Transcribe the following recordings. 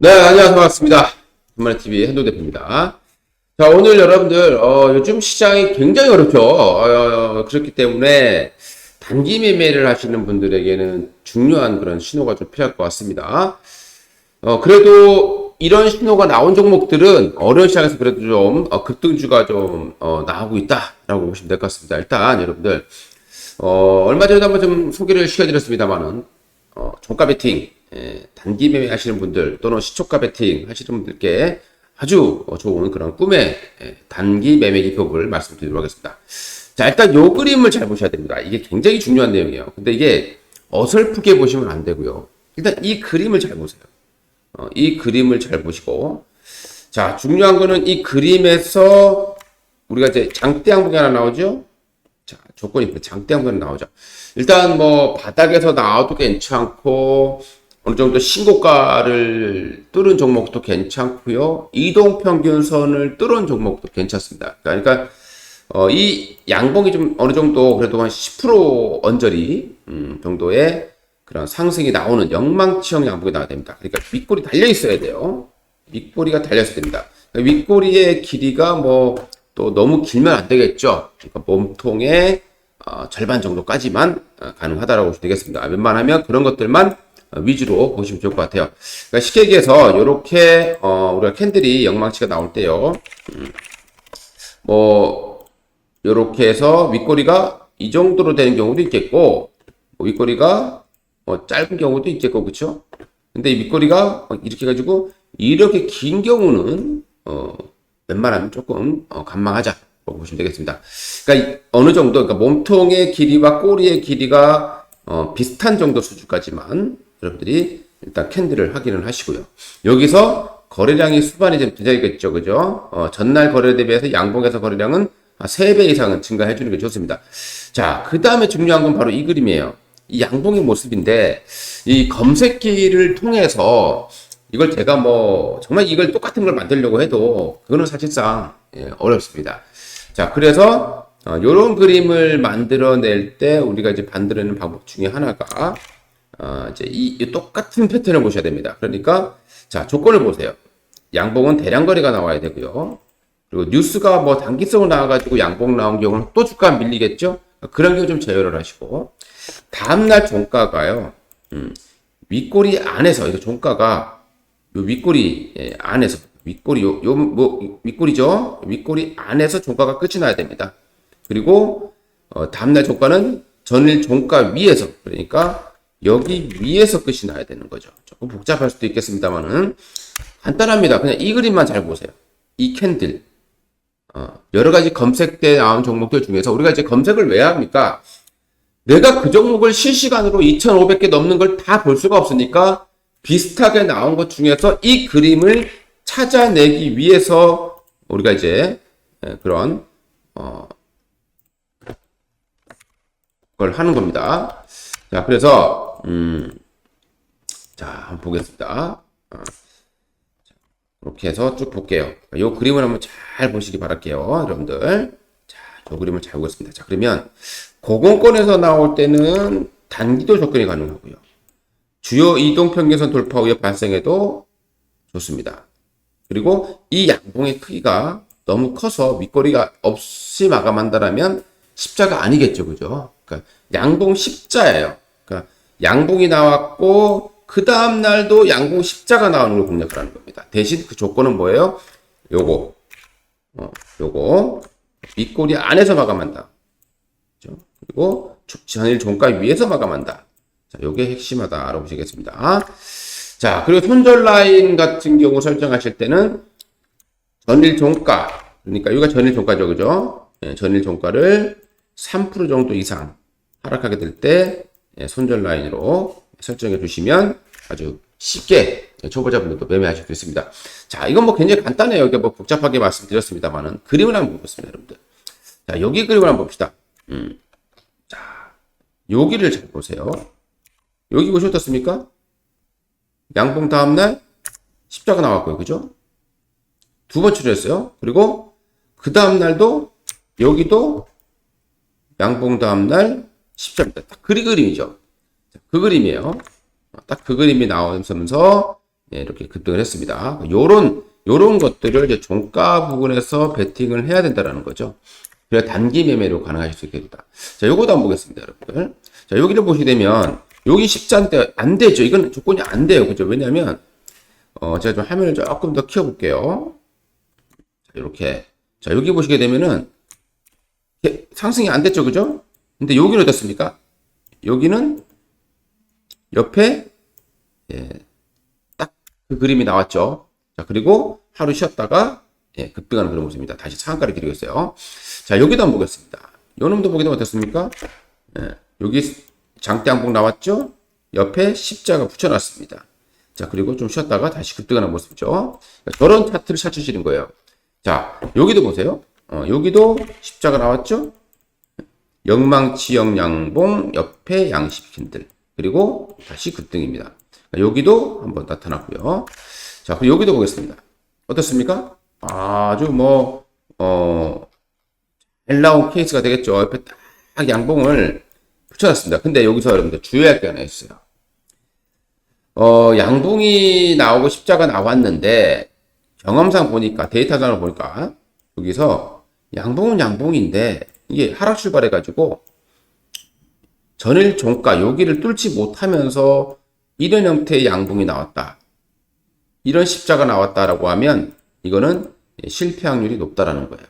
네, 안녕하세요. 반갑습니다. 한마리TV hen도 대표입니다. 자, 오늘 여러분들, 어, 요즘 시장이 굉장히 어렵죠. 어, 그렇기 때문에 단기 매매를 하시는 분들에게는 중요한 그런 신호가 좀 필요할 것 같습니다. 어, 그래도 이런 신호가 나온 종목들은 어려운 시장에서 그래도 좀 어, 급등주가 좀 어, 나오고 있다라고 보시면 될 것 같습니다. 일단 여러분들, 어, 얼마 전에도 한번 좀 소개를 시켜드렸습니다만은, 어, 종가 베팅, 예, 단기 매매 하시는 분들 또는 시초가 베팅 하시는 분들께 아주 어, 좋은 그런 꿈의 예, 단기 매매 기법을 말씀드리도록 하겠습니다. 자, 일단 요 그림을 잘 보셔야 됩니다. 이게 굉장히 중요한 내용이에요. 근데 이게 어설프게 보시면 안 되고요. 일단 이 그림을 잘 보세요. 어, 이 그림을 잘 보시고 자, 중요한 거는 이 그림에서 우리가 이제 장대 항목이 하나 나오죠? 자, 조건이 장대 항목이 나오죠. 일단 뭐 바닥에서 나와도 괜찮고 어느 정도 신고가를 뚫은 종목도 괜찮고요. 이동 평균선을 뚫은 종목도 괜찮습니다. 그러니까 어, 이 양봉이 좀 어느 정도 그래도 한 10% 언저리 음, 정도의 그런 상승이 나오는 영망치형 양봉이 나와야 됩니다. 그러니까 윗골이 달려 있어야 돼요. 윗골이가 달려 있어야 됩니다. 그러니까 윗골이의 길이가 뭐 또 너무 길면 안 되겠죠. 그러니까 몸통의 어, 절반 정도까지만 어, 가능하다라고 되겠습니다. 웬만하면 그런 것들만 어, 위주로 보시면 좋을 것 같아요. 그러니까 쉽게 얘기해서 이렇게 어, 우리가 캔들이 영망치가 나올 때요. 음, 뭐 이렇게 해서 윗꼬리가 이 정도로 되는 경우도 있겠고 뭐 윗꼬리가 뭐 짧은 경우도 있겠고 그렇죠? 근데 이 윗꼬리가 이렇게 가지고 이렇게 긴 경우는 어, 웬만하면 조금 어, 간망하자. 라고 보시면 되겠습니다. 그러니까 이- 어느 정도 그러니까 몸통의 길이와 꼬리의 길이가 어, 비슷한 정도 수준까지만 여러분들이 일단 캔들을 확인을 하시고요. 여기서 거래량이 수반이 좀 되겠죠, 그죠? 어, 전날 거래 대비해서 양봉에서 거래량은 3배 이상은 증가해 주는 게 좋습니다. 자, 그 다음에 중요한 건 바로 이 그림이에요. 이 양봉의 모습인데, 이 검색기를 통해서 이걸 제가 뭐, 정말 이걸 똑같은 걸 만들려고 해도, 그거는 사실상 예, 어렵습니다. 자, 그래서, 어, 요런 그림을 만들어낼 때 우리가 이제 만들어내는 방법 중에 하나가, 어, 이제 이, 이 똑같은 패턴을 보셔야 됩니다. 그러니까, 자, 조건을 보세요. 양봉은 대량 거래가 나와야 되고요. 그리고 뉴스가 뭐 단기성으로 나와가지고 양봉 나온 경우는 또 주가 밀리겠죠? 그런 경우 좀 제어를 하시고. 다음날 종가가요, 음, 윗꼬리 안에서, 이거 종가가 요 윗꼬리 예, 안에서, 윗꼬리, 요, 요, 뭐, 윗꼬리죠? 윗꼬리 안에서 종가가 끝이 나야 됩니다. 그리고, 어, 다음날 종가는 전일 종가 위에서, 그러니까 여기 위에서 끝이 나야 되는 거죠. 조금 복잡할 수도 있겠습니다만은, 간단합니다. 그냥 이 그림만 잘 보세요. 이 캔들. 어, 여러 가지 검색대 나온 종목들 중에서 우리가 이제 검색을 왜 합니까? 내가 그 종목을 실시간으로 2,500개 넘는 걸 다 볼 수가 없으니까 비슷하게 나온 것 중에서 이 그림을 찾아내기 위해서 우리가 이제 예, 그런 어, 걸 하는 겁니다. 자, 그래서 음, 자, 한번 보겠습니다. 어. 이렇게 해서 쭉 볼게요. 이 그림을 한번 잘 보시기 바랄게요. 여러분들. 자, 이 그림을 잘 보겠습니다. 자, 그러면 고공권에서 나올 때는 단기도 접근이 가능하고요. 주요 이동 평균선 돌파 후에 발생해도 좋습니다. 그리고 이 양봉의 크기가 너무 커서 윗꼬리가 없이 마감한다라면 십자가 아니겠죠. 그죠? 그러니까 양봉 십자예요. 그러니까 양봉이 나왔고 그 다음 날도 양봉 십자가 나오는 걸 공략하는 겁니다. 대신 그 조건은 뭐예요? 요거, 어, 요거 윗꼬리 안에서 마감한다. 그죠? 그리고 조- 전일 종가 위에서 마감한다. 자, 요게 핵심하다 알아보시겠습니다. 자, 그리고 손절 라인 같은 경우 설정하실 때는 전일 종가, 그러니까 여기가 전일 종가죠, 그죠? 예, 전일 종가를 3% 정도 이상 하락하게 될 때 손절 라인으로 설정해 주시면 아주 쉽게 초보자분들도 매매하실 수 있습니다. 자, 이건 뭐 굉장히 간단해요. 이게 뭐 복잡하게 말씀드렸습니다만은 그림을 한번 보겠습니다, 여러분들. 자, 여기 그림을 한번 봅시다. 음. 자, 여기를 잘 보세요. 여기 보시 어떻습니까? 양봉 다음날 십자가 나왔고요. 그죠? 두번 치료했어요. 그리고 그 다음날도 여기도 양봉 다음날 십자입니다. 딱 그 그림이죠. 그 그림이에요. 딱 그 그림이 나오면서 예, 이렇게 급등을 했습니다. 요런, 요런 것들을 이제 종가 부분에서 베팅을 해야 된다라는 거죠. 그래야 단기 매매로 가능하실 수 있게 됩니다. 자, 요거도 한번 보겠습니다, 여러분들. 자, 여기를 보시게 되면, 여기 십자인데 안 되죠. 이건 조건이 안 돼요. 그죠? 왜냐면, 어, 제가 좀 화면을 조금 더 키워 볼게요. 자, 이렇게. 자, 여기 보시게 되면은, 상승이 안 됐죠. 그죠? 근데 여기는 어떻습니까? 여기는 옆에, 예, 딱 그 그림이 나왔죠. 자, 그리고 하루 쉬었다가, 예, 급등하는 그런 모습입니다. 다시 상한가를 기리고 있어요. 자, 여기도 한번 보겠습니다. 요 놈도 보게 되면 어떻습니까? 예, 여기 장대 한복 나왔죠? 옆에 십자가 붙여놨습니다. 자, 그리고 좀 쉬었다가 다시 급등하는 모습이죠. 그러니까 저런 차트를 찾으시는 거예요. 자, 여기도 보세요. 어, 여기도 십자가 나왔죠? 영망치형 양봉 옆에 양십 캔들. 그리고 다시 급등입니다. 그러니까 여기도 한번 나타났고요. 자, 그리고 여기도 보겠습니다. 어떻습니까? 아주 뭐, 어, 잘 나온 케이스가 되겠죠. 옆에 딱 양봉을 붙여놨습니다. 근데 여기서 여러분들 주의할 게 하나 있어요. 어, 양봉이 나오고 십자가 나왔는데, 경험상 보니까, 데이터상으로 보니까, 여기서 양봉은 양봉인데, 이게 하락 출발해가지고, 전일 종가, 여기를 뚫지 못하면서, 이런 형태의 양봉이 나왔다. 이런 십자가 나왔다라고 하면, 이거는 실패 확률이 높다라는 거예요.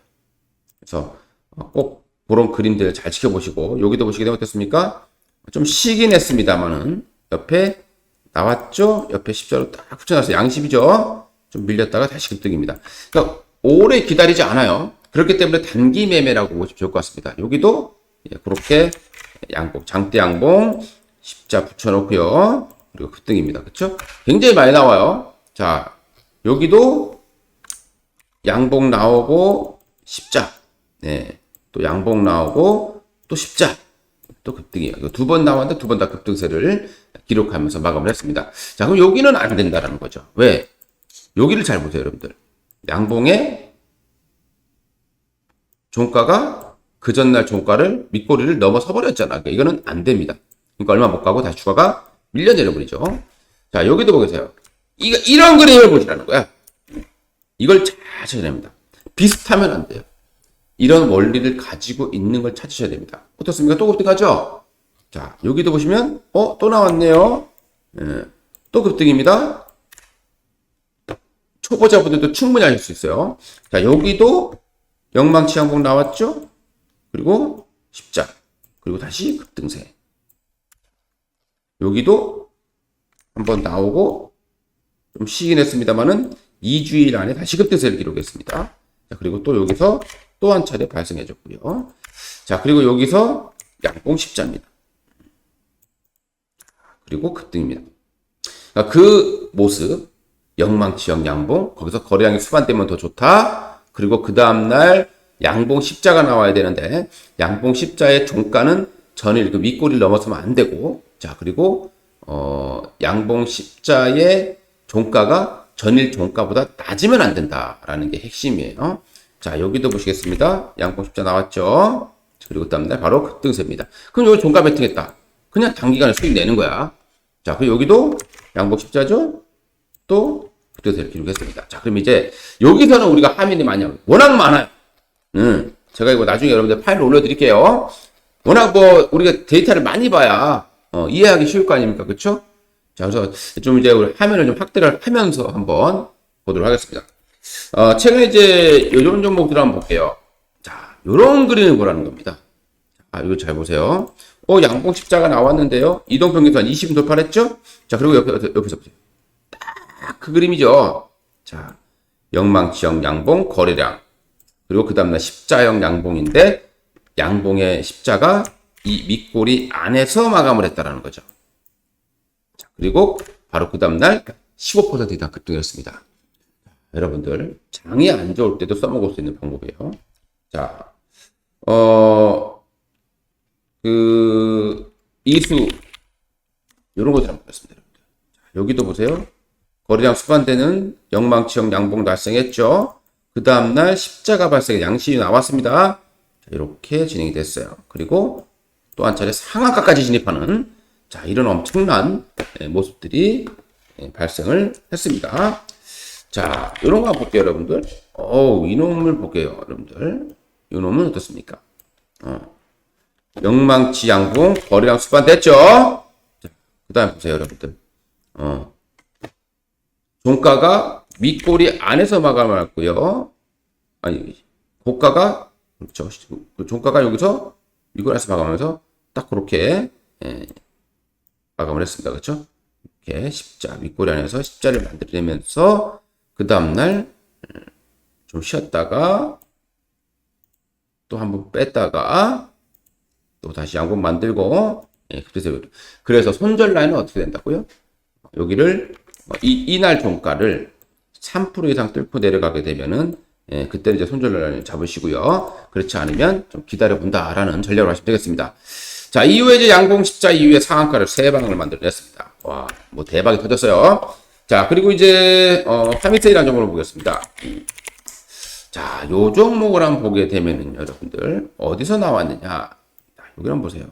그래서 어, 꼭 그런 그림들 잘 지켜보시고 여기도 보시게 되면 어떻습니까? 좀 쉬긴 했습니다만은 옆에 나왔죠? 옆에 십자로 딱 붙여놨어요. 양십이죠? 좀 밀렸다가 다시 급등입니다. 그러니까 오래 기다리지 않아요. 그렇기 때문에 단기 매매라고 보시면 좋을 것 같습니다. 여기도 예, 그렇게 양봉, 장대 양봉 십자 붙여놓고요. 그리고 급등입니다. 그렇죠? 굉장히 많이 나와요. 자, 여기도 양봉 나오고 십자. 네. 또 양봉 나오고 또 십자. 또 급등이에요. 두 번 나왔는데 두 번 다 급등세를 기록하면서 마감을 했습니다. 자, 그럼 여기는 안 된다라는 거죠. 왜? 여기를 잘 보세요, 여러분들. 양봉의 종가가 그 전날 종가를 밑꼬리를 넘어서 버렸잖아. 그러니까 이거는 안 됩니다. 그러니까 얼마 못 가고 다시 주가가 밀려 내려 버리죠. 자, 여기도 보세요. 이 이런 그림을 보시라는 거야. 이걸 잘 찾아야 됩니다. 비슷하면 안 돼요. 이런 원리를 가지고 있는 걸 찾으셔야 됩니다. 어떻습니까? 또 급등하죠? 자, 여기도 보시면, 어, 또 나왔네요. 예, 또 급등입니다. 초보자분들도 충분히 하실 수 있어요. 자, 여기도 영망치 항봉 나왔죠? 그리고 십자. 그리고 다시 급등세. 여기도 한번 나오고, 좀 쉬긴 했습니다만은, 2주일 안에 다시 급등세를 기록했습니다. 자, 그리고 또 여기서 또 한 차례 발생해졌고요. 자, 그리고 여기서 양봉 십자입니다. 그리고 급등입니다. 그러니까 그 모습, 영망치형 양봉, 거기서 거래량이 수반되면 더 좋다. 그리고 그 다음날 양봉 십자가 나와야 되는데, 양봉 십자의 종가는 전일 그 윗꼬리를 넘어서면 안 되고, 자, 그리고, 어, 양봉 십자의 종가가 전일 종가보다 낮으면 안 된다라는 게 핵심이에요. 자, 여기도 보시겠습니다. 양봉 십자 나왔죠? 그리고 그 다음날 바로 급등세입니다. 그럼 여기 종가 베팅했다. 그냥 단기간에 수익 내는 거야. 자, 그리고 여기도 양봉 십자죠? 또 급등세를 기록했습니다. 자, 그럼 이제 여기서는 우리가 화면이 많이. 워낙 많아요. 음, 제가 이거 나중에 여러분들 파일을 올려드릴게요. 워낙 뭐 우리가 데이터를 많이 봐야 어, 이해하기 쉬울 거 아닙니까? 그쵸? 자, 그래서 좀 이제 우리 화면을 좀 확대를 하면서 한번 보도록 하겠습니다. 어, 최근에 이제 이런 종목들 한번 볼게요. 자, 요런 그림을 보라는 겁니다. 아, 이거 잘 보세요. 어, 양봉 십자가 나왔는데요. 이동평균선 20은 돌파했죠? 자, 그리고 옆에, 옆에서 보세요. 딱그 그림이죠. 자, 영망치형 양봉 거래량. 그리고 그 다음날 십자형 양봉인데, 양봉의 십자가 이 밑꼬리 안에서 마감을 했다라는 거죠. 자, 그리고 바로 그 다음날 15% 이상 급등했습니다. 여러분들 장이 안 좋을 때도 써먹을 수 있는 방법이에요. 자, 어, 그 이수 이런 것들 한번. 여러분들. 자, 여기도 보세요. 거래량 수반되는 영망치형 양봉 발생했죠. 그 다음날 십자가 발생의 양식이 나왔습니다. 자, 이렇게 진행이 됐어요. 그리고 또 한 차례 상한가까지 진입하는 자 이런 엄청난 예, 모습들이 예, 발생을 했습니다. 자, 이런 거 한번 볼게요, 여러분들. 어우, 이놈을 볼게요, 여러분들. 이놈은 어떻습니까? 어. 영망치 양봉, 거래량 수반됐죠? 자, 그 다음 보세요, 여러분들. 어. 종가가 윗꼬리 안에서 마감했고요. 아니, 고가가, 그렇죠. 그 종가가 여기서 윗꼬리 안에서 마감하면서 딱 그렇게, 예, 마감을 했습니다. 그렇죠? 이렇게 십자, 윗꼬리 안에서 십자를 만들어내면서 그 다음날 좀 쉬었다가 또 한번 뺐다가 또 다시 양봉 만들고 예, 그래서 손절 라인은 어떻게 된다고요? 여기를 이 이날 종가를 3% 이상 뚫고 내려가게 되면은 예, 그때는 이제 손절 라인을 잡으시고요. 그렇지 않으면 좀 기다려 본다라는 전략으로 하시면 되겠습니다. 자, 이후에 이제 양봉 십자 이후에 상한가를 세 방을 만들어냈습니다. 와, 뭐 대박이 터졌어요. 자, 그리고 이제 어, 파미세이라는 종목을 보겠습니다. 자, 요 종목을 한번 보게 되면은 여러분들 어디서 나왔느냐? 자, 여기 한번 보세요.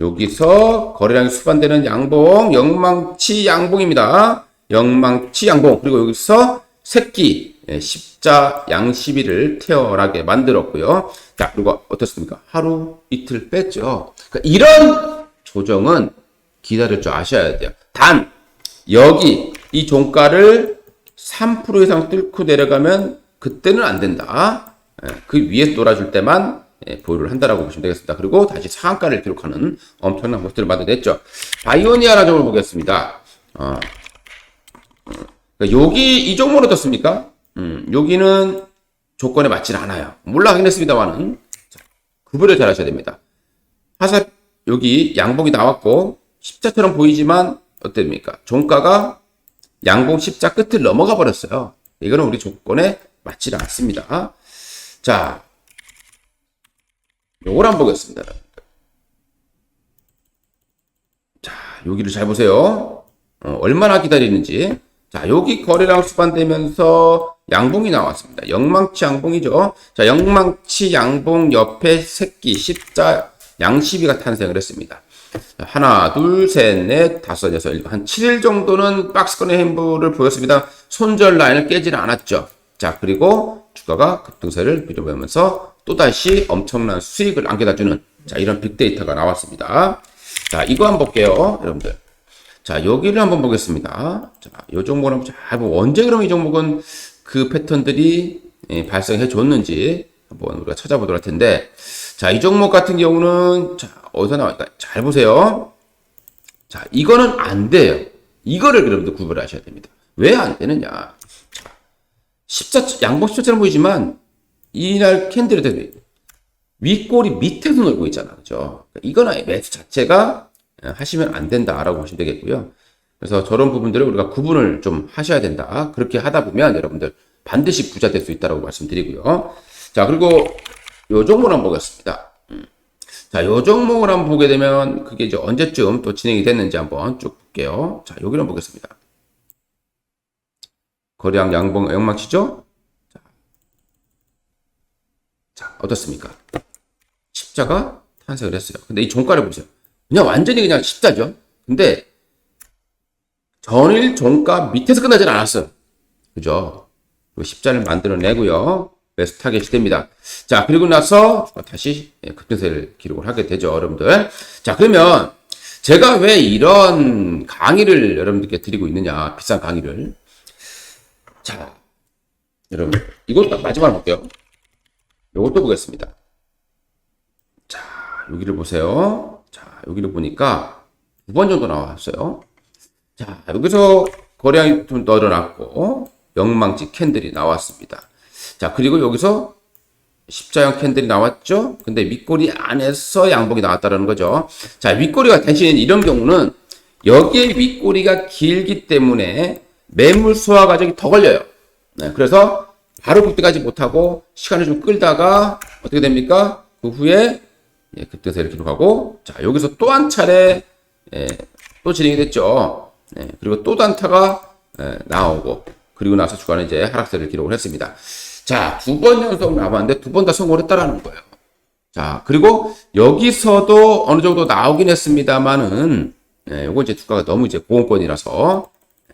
어. 여기서 거래량이 수반되는 양봉, 영망치 양봉입니다. 영망치 양봉. 그리고 여기서 새끼 예, 십자 양시비를 태어나게 만들었고요. 자, 그리고 어떻습니까? 하루 이틀 뺐죠. 그러니까 이런 조정은 기다릴 줄 아셔야 돼요. 단 여기 이 종가를 3% 이상 뚫고 내려가면 그때는 안 된다. 예, 그 위에 놀아줄 때만 예, 보유를 한다라고 보시면 되겠습니다. 그리고 다시 상한가를 기록하는 엄청난 모습들을 만들어냈죠. 바이오니아라 점을 보겠습니다. 어, 여기 이 종목은 어떻습니까? 음, 여기는 조건에 맞질 않아요. 몰라 하긴 했습니다만은 자, 구별을 잘 하셔야 됩니다. 화살 여기 양봉이 나왔고 십자처럼 보이지만 어땠습니까? 종가가 양봉 십자 끝을 넘어가 버렸어요. 이거는 우리 조건에 맞질 않습니다. 자, 요걸 한번 보겠습니다. 자, 여기를 잘 보세요. 어, 얼마나 기다리는지. 자, 여기 거래량 수반되면서 양봉이 나왔습니다. 영망치 양봉이죠. 자, 영망치 양봉 옆에 새끼 십자 양시비가 탄생을 했습니다. 자, 하나, 둘, 셋, 넷, 다섯, 여섯, 일곱, 한 7일 정도는 박스권의 행보를 보였습니다. 손절 라인을 깨지는 않았죠. 자, 그리고 주가가 급등세를 비춰보면서 또다시 엄청난 수익을 안겨다주는 자, 이런 빅데이터가 나왔습니다. 자, 이거 한번 볼게요. 여러분들. 자, 여기를 한번 보겠습니다. 자, 요 종목은 자, 뭐 언제 그럼 이 종목은 그 패턴들이 예, 발생해 줬는지 한번 우리가 찾아보도록 할 텐데, 자, 이 종목 같은 경우는 자, 어디서 나왔다? 잘 보세요. 자, 이거는 안 돼요. 이거를 여러분들 구별하셔야 됩니다. 왜 안 되느냐? 자, 십자 양봉 십자처럼 보이지만 이날 대해 윗꼬리 밑에서 놀고 있잖아. 그죠? 이거는 매수 자체가 하시면 안 된다라고 보시면 되겠고요. 그래서 저런 부분들을 우리가 구분을 좀 하셔야 된다. 그렇게 하다 보면 여러분들 반드시 부자 될 수 있다라고 말씀드리고요. 자, 그리고 요 종목을 한번 보겠습니다. 음. 자, 요 종목을 한번 보게 되면 그게 이제 언제쯤 또 진행이 됐는지 한번 쭉 볼게요. 자, 여기를 보겠습니다. 거래량 양봉 영망치죠? 자, 자, 어떻습니까? 십자가 탄생을 했어요. 근데 이 종가를 보세요. 그냥 완전히 그냥 십자죠. 근데 전일 종가 밑에서 끝나질 않았어요. 그죠? 그리고 십자를 만들어내고요. 매수 타겟이 됩니다. 자, 그리고 나서 다시 예, 급등세를 기록을 하게 되죠, 여러분들. 자, 그러면 제가 왜 이런 강의를 여러분들께 드리고 있느냐, 비싼 강의를. 자, 여러분, 이것도 마지막으로 볼게요. 이것도 보겠습니다. 자, 여기를 보세요. 자, 여기를 보니까 두 번 정도 나왔어요. 자, 여기서 거래량이 좀 늘어났고, 영망치 캔들이 나왔습니다. 자, 그리고 여기서 십자형 캔들이 나왔죠? 근데 윗꼬리 안에서 양봉이 나왔다는 거죠. 자, 윗꼬리가 대신 이런 경우는 여기에 윗꼬리가 길기 때문에 매물 소화 과정이 더 걸려요. 네, 그래서 바로 그때까지 못하고 시간을 좀 끌다가 어떻게 됩니까? 그 후에 예, 급등세를 기록하고 자 여기서 또 한 차례 예, 또 진행이 됐죠. 예, 그리고 또 단타가 예, 나오고 그리고 나서 주가는 이제 하락세를 기록을 했습니다. 자, 두 번 연속 나왔는데 두 번 다 성공을 했다라는 거예요. 자, 그리고 여기서도 어느 정도 나오긴 했습니다만은 예, 요거 이제 주가가 너무 이제 고원권이라서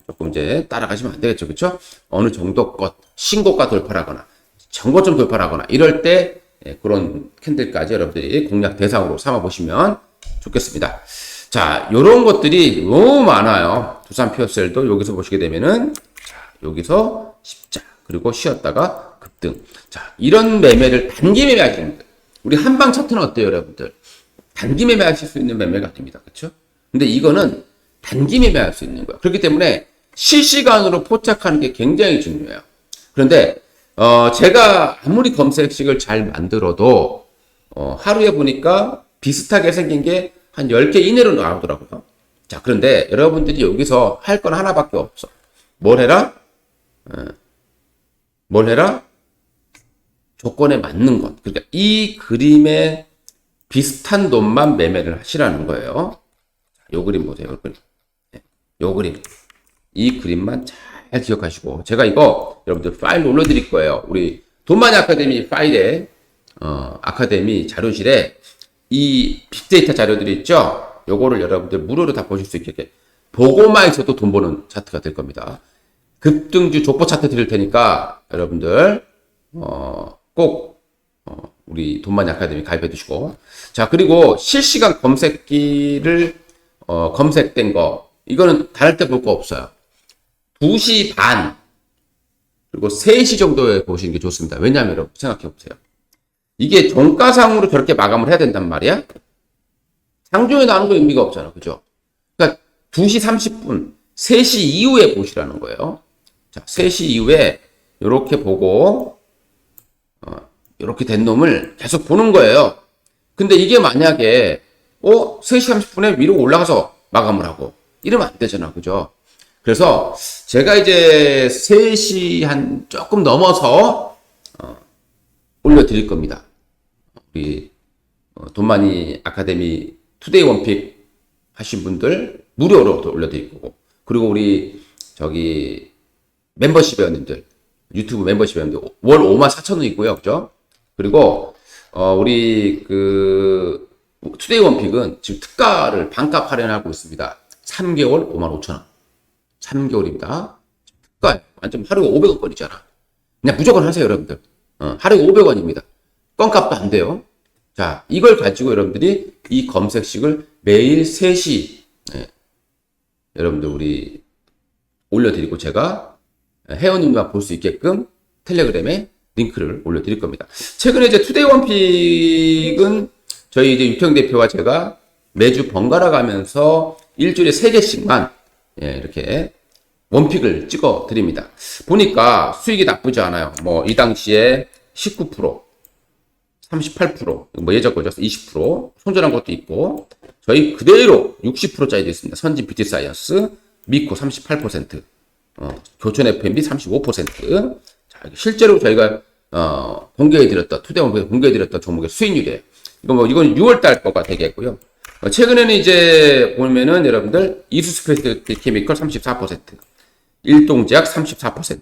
조금 이제 따라가시면 안 되겠죠. 그쵸? 어느 정도 것, 신고가 돌파하거나, 정고점 돌파하거나, 이럴 때, 예, 그런 캔들까지 여러분들이 공략 대상으로 삼아 보시면 좋겠습니다. 자, 요런 것들이 너무 많아요. 두산 피어셀도 여기서 보시게 되면은, 자, 여기서 십자, 그리고 쉬었다가 급등. 자, 이런 매매를 단기 매매 하시는 분들. 우리 한방 차트는 어때요, 여러분들? 단기 매매 하실 수 있는 매매가 아닙니다. 그렇죠? 근데 이거는 단기 매매할 수 있는 거야. 그렇기 때문에 실시간으로 포착하는 게 굉장히 중요해요. 그런데 어, 제가 아무리 검색식을 잘 만들어도 어, 하루에 보니까 비슷하게 생긴 게 한 10개 이내로 나오더라고요. 자, 그런데 여러분들이 여기서 할 건 하나밖에 없어. 뭘 해라? 어, 뭘 해라? 조건에 맞는 것. 그러니까 이 그림에 비슷한 돈만 매매를 하시라는 거예요. 요 그림 보세요. 요 그림. 네, 요 그림. 이 그림만 잘 기억하시고 제가 이거 여러분들 파일 올려드릴 거예요. 우리 돈마니 아카데미 파일에 어, 아카데미 자료실에 이 빅데이터 자료들이 있죠. 요거를 여러분들 무료로 다 보실 수 있게 보고만 있어도 돈 버는 차트가 될 겁니다. 급등주 족보 차트 드릴 테니까 여러분들 어, 꼭 어, 우리 돈마니 아카데미 가입해 두시고 자 그리고 실시간 검색기를 어, 검색된 거 이거는 다를 때 볼 거 없어요. 2시 반 그리고 3시 정도에 보시는 게 좋습니다. 왜냐하면 생각해 보세요. 이게 종가상으로 저렇게 마감을 해야 된단 말이야? 장중에 나오는 거 의미가 없잖아. 그죠? 그러니까 2시 30분, 3시 이후에 보시라는 거예요. 자, 3시 이후에 이렇게 보고 어, 이렇게 된 놈을 계속 보는 거예요. 근데 이게 만약에 어 3시 30분에 위로 올라가서 마감을 하고 이러면 안 되잖아. 그죠? 그래서 제가 이제 3시 한 조금 넘어서 어, 올려드릴 겁니다. 우리 어, 돈마니 아카데미 투데이 원픽 하신 분들 무료로 또 올려드릴 거고 그리고 우리 저기 멤버십 회원님들 유튜브 멤버십 회원님들 월 5만 4천 원 있고요. 그죠? 그리고 어, 우리 그 투데이 원픽은 지금 특가를 반값 할인하고 있습니다. 3개월 5만 5천 원. 3개월입니다. 특가 완전 하루에 500원권이잖아. 그냥 무조건 하세요, 여러분들. 어, 하루에 500원입니다. 껌값도 안 돼요. 자, 이걸 가지고 여러분들이 이 검색식을 매일 3시, 예, 여러분들 우리 올려드리고 제가 회원님만 볼수 있게끔 텔레그램에 링크를 올려드릴 겁니다. 최근에 이제 투데이 원픽은 저희 이제 유태영 대표와 제가 매주 번갈아 가면서 일주일에 3개씩만 예, 이렇게 원픽을 찍어 드립니다. 보니까 수익이 나쁘지 않아요. 뭐 이 당시에 19%, 38%, 뭐 예전 거죠. 20%, 손절한 것도 있고, 저희 그대로 60%짜리도 있습니다. 선진 뷰티 사이언스, 미코 38%, 어, 교촌 FMB 35%. 자, 실제로 저희가, 어, 공개해드렸던, 투데이원에 공개해드렸던 종목의 수익률이에요. 이거 뭐, 이건 6월달 거가 되겠고요. 어, 최근에는 이제 보면은 여러분들, 이수스페이스 케미컬 34%, 일동제약 34%,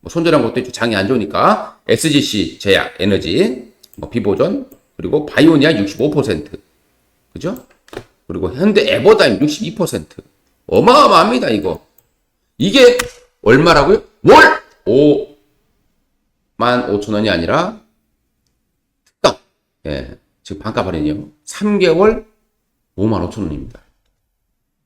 뭐 손절한 것도 있죠. 장이 안 좋으니까, SGC 제약, 에너지, 뭐 비보존, 그리고 바이오니아 65%. 그죠? 그리고 현대 에버다임 62%. 어마어마합니다, 이거. 이게 얼마라고요? 월 5만 5천 원이 아니라 특가. 예. 지금 반값 할인이요. 3개월 5만 5천 원입니다.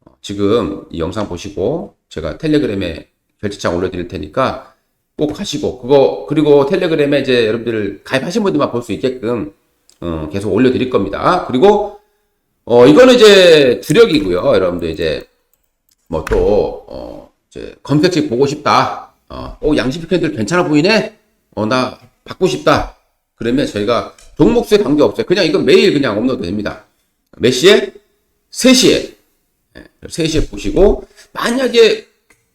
어, 지금 이 영상 보시고 제가 텔레그램에 결제창 올려드릴 테니까 꼭 하시고 그거 그리고 텔레그램에 이제 여러분들 가입하신 분들만 볼 수 있게끔 어, 계속 올려드릴 겁니다. 그리고 어 이거는 이제 주력이고요. 여러분들 이제 뭐또 어, 이제 검색식 보고 싶다. 어, 어 양심 캔들 괜찮아 보이네. 어 나 받고 싶다. 그러면 저희가 종목수에 관계 없어요. 그냥 이건 매일 그냥 업로드 됩니다. 몇 시에? 3시에. 네, 3시에 보시고 만약에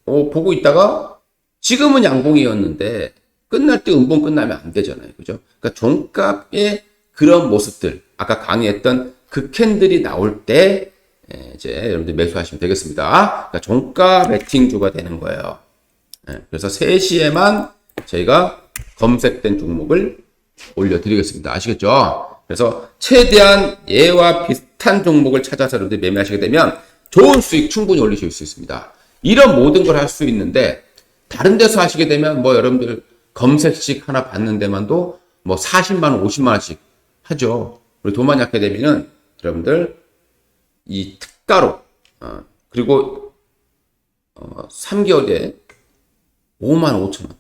어, 보고 있다가 지금은 양봉이었는데 끝날 때 음봉 끝나면 안 되잖아요. 그죠? 그러니까 종값의 그런 모습들 아까 강의했던 그 캔들이 나올 때 예, 이제 여러분들 매수하시면 되겠습니다. 그러니까 종가 매팅주가 되는 거예요. 예, 그래서 3시에만 저희가 검색된 종목을 올려드리겠습니다. 아시겠죠? 그래서 최대한 얘와 비슷 한 종목을 찾아서 여러분들 매매하시게 되면 좋은 수익 충분히 올리실 수 있습니다. 이런 모든 걸 할 수 있는데 다른 데서 하시게 되면 뭐 여러분들 검색식 하나 받는 데만도 뭐 40만 원, 50만 원씩 하죠. 우리 약게 되면은 여러분들 이 특가로 어, 그리고 어, 3개월에 5만 5천 원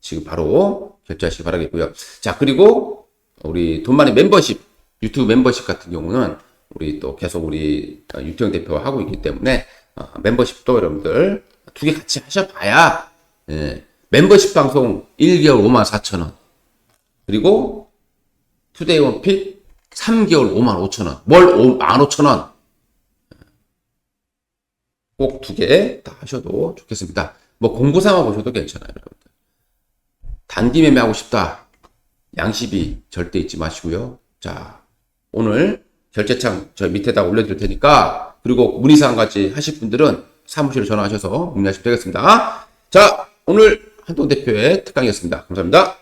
지금 바로 결제하시기 바라겠고요. 자 그리고 우리 돈만의 멤버십 유튜브 멤버십 같은 경우는 우리 또 계속 우리 어, 유태영 대표가 하고 있기 때문에 어, 멤버십도 여러분들 두 개 같이 하셔봐야 예, 멤버십 방송 1개월 5만 4천 원 그리고 투데이 원핏 3개월 5만 5천 원, 월 5, 1만 5천 원. 꼭 두 개 다 하셔도 좋겠습니다. 뭐 공부 삼아 보셔도 괜찮아요, 여러분들. 단기 매매하고 싶다. 양십이 절대 잊지 마시고요. 자, 오늘 결제창 저 밑에다 올려드릴 테니까 그리고 문의사항까지 하실 분들은 사무실로 전화하셔서 문의하시면 되겠습니다. 자, 오늘 한동 대표의 특강이었습니다. 감사합니다.